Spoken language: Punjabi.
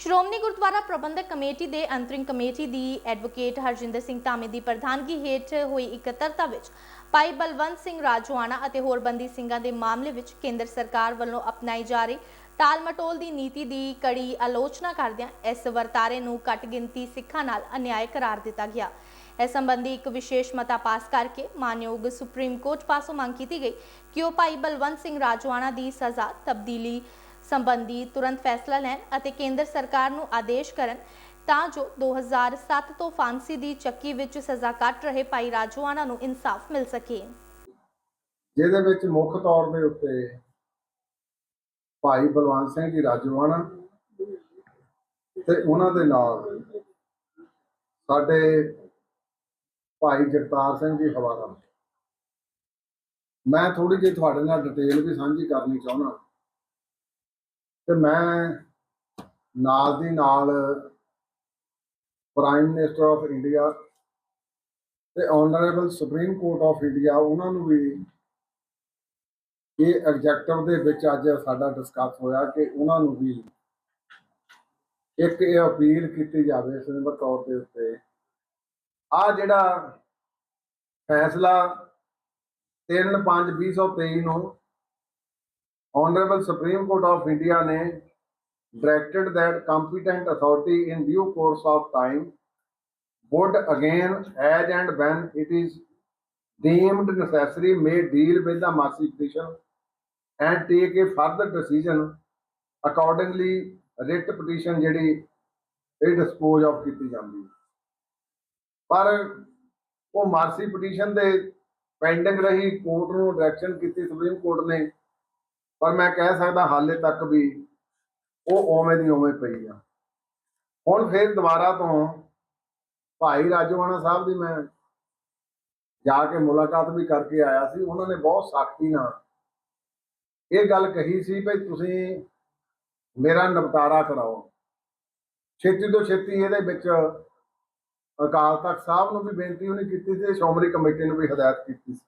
ਸ਼੍ਰੋਮਣੀ ਗੁਰਦੁਆਰਾ ਪ੍ਰਬੰਧਕ ਕਮੇਟੀ ਦੇ ਅੰਤਰਿੰਗ ਕਮੇਟੀ ਦੀ ਐਡਵੋਕੇਟ ਹਰਜਿੰਦਰ ਸਿੰਘ ਧਾਮੀ ਦੀ ਪ੍ਰਧਾਨਗੀ ਹੇਠ ਹੋਈ ਇਕੱਤਰਤਾ ਵਿੱਚ ਭਾਈ ਬਲਵੰਤ ਸਿੰਘ ਰਾਜਵਾਨਾ ਅਤੇ ਹੋਰ ਬੰਦੀ ਸਿੰਘਾਂ ਦੇ ਮਾਮਲੇ ਵਿੱਚ ਕੇਂਦਰ ਸਰਕਾਰ ਵੱਲੋਂ ਅਪਣਾਈ ਜਾ ਰਹੀ ਟਾਲ-ਮਟੋਲ ਦੀ ਨੀਤੀ ਦੀ ਕੜੀ ਆਲੋਚਨਾ ਕਰਦਿਆਂ ਇਸ ਵਰਤਾਰੇ ਨੂੰ ਘੱਟ ਗਿਣਤੀ ਸਿੱਖਾਂ ਨਾਲ ਅਨਿਆਏ ਕਰਾਰ ਦਿੱਤਾ ਗਿਆ। ਇਸ ਸੰਬੰਧੀ ਇੱਕ ਵਿਸ਼ੇਸ਼ ਮਤਾ ਪਾਸ ਕਰਕੇ ਮਾਨਯੋਗ ਸੁਪਰੀਮ ਕੋਰਟ ਪਾਸੋਂ ਮੰਗ ਕੀਤੀ ਗਈ ਕਿ ਉਹ ਭਾਈ ਬਲਵੰਤ ਸਿੰਘ ਰਾਜਵਾਨਾ ਦੀ ਸਜ਼ਾ ਤਬਦੀਲੀ ਸੰਬੰਧੀ ਤੁਰੰਤ ਫੈਸਲਾ ਲੈਣ ਅਤੇ ਕੇਂਦਰ ਸਰਕਾਰ ਨੂੰ ਆਦੇਸ਼ ਕਰਨ, ਤਾਂ ਜੋ 2007 ਤੋਂ ਫਾਂਸੀ ਦੀ ਚੱਕੀ ਵਿੱਚ ਸਜ਼ਾ ਕੱਟ ਰਹੇ ਭਾਈ ਰਾਜਵਾਨਾ ਨੂੰ ਇਨਸਾਫ ਮਿਲ ਸਕੇ। ਜਿਹਦੇ ਵਿੱਚ ਮੁੱਖ ਤੌਰ ਦੇ ਉੱਤੇ ਭਾਈ ਬਲਵੰਤ ਸਿੰਘ ਜੀ ਰਾਜਵਾਨਾ ਤੇ ਉਹਨਾਂ ਦੇ ਨਾਲ ਸਾਡੇ ਭਾਈ ਜਗਤਾਰ ਸਿੰਘ ਜੀ ਹਵਾਰਾ। ਮੈਂ ਥੋੜੀ ਜਿਹੀ ਤੁਹਾਡੇ ਨਾਲ ਡਿਟੇਲ ਵੀ ਸਾਂਝੀ ਕਰਨੀ ਚਾਹੁੰਦਾ। ਤੇ ਮੈਂ ਨਾਲ ਦੀ ਨਾਲ ਪ੍ਰਾਈਮ ਮਿਨਿਸਟਰ ਆਫ ਇੰਡੀਆ ਤੇ honourable supreme court of India ਉਹਨਾਂ ਨੂੰ ਵੀ ਇਹ ਐਗਜੈਕਟਿਵ ਦੇ ਵਿੱਚ ਅੱਜ ਸਾਡਾ ਡਿਸਕਸ ਹੋਇਆ ਕਿ ਉਹਨਾਂ ਨੂੰ ਵੀ ਇੱਕ ਇਹ ਅਪੀਲ ਕੀਤੀ ਜਾਵੇ ਸਿੰਬਲ ਤੌਰ ਦੇ ਉੱਤੇ। ਆ ਜਿਹੜਾ ਫੈਸਲਾ 3/5/2023 ਨੂੰ honourable supreme court of India ਨੇ directed that competent authority in due course of time would again as and when it is deemed necessary may deal with the mercy petition and take a further decision accordingly writ petition ਜਿਹੜੀ ਇਹ ਡਿਸਪੋਜ਼ ਆਫ ਕੀਤੀ ਜਾਂਦੀ ਹੈ ਪਰ ਉਹ ਮਾਰਸੀ ਪਟੀਸ਼ਨ ਦੇ ਪੈਂਡਿੰਗ ਰਹੀ ਕੋਰਟ ਨੂੰ ਡਾਇਰੈਕਸ਼ਨ ਕੀਤੀ ਸੁਪਰੀਮ ਕੋਰਟ ਨੇ ਪਰ ਮੈਂ ਕਹਿ ਸਕਦਾ ਹਾਲੇ ਤੱਕ ਵੀ ਉਹ ਉਵੇਂ ਦੀ ਉਵੇਂ ਪਈ ਆ। ਹੁਣ ਫਿਰ ਦੁਬਾਰਾ ਤੋਂ ਭਾਈ ਰਾਜਵਾਨਾ ਸਾਹਿਬ ਦੀ ਮੈਂ ਜਾ ਕੇ ਮੁਲਾਕਾਤ ਵੀ ਕਰਕੇ ਆਇਆ ਸੀ। ਉਹਨਾਂ ਨੇ ਬਹੁਤ ਸਖਤੀ ਨਾਲ ਇਹ ਗੱਲ ਕਹੀ ਸੀ ਵੀ ਤੁਸੀਂ ਮੇਰਾ ਨਿਪਟਾਰਾ ਕਰਾਓ। ਛੇਤੀ ਤੋਂ ਛੇਤੀ ਇਹਦੇ ਵਿੱਚ ਅਕਾਲ ਤਖਤ ਸਾਹਿਬ ਨੂੰ ਵੀ ਬੇਨਤੀ ਉਹਨੇ ਕੀਤੀ ਸੀ ਤੇ ਸ਼੍ਰੋਮਣੀ ਕਮੇਟੀ ਨੂੰ ਵੀ ਹਦਾਇਤ ਕੀਤੀ ਸੀ।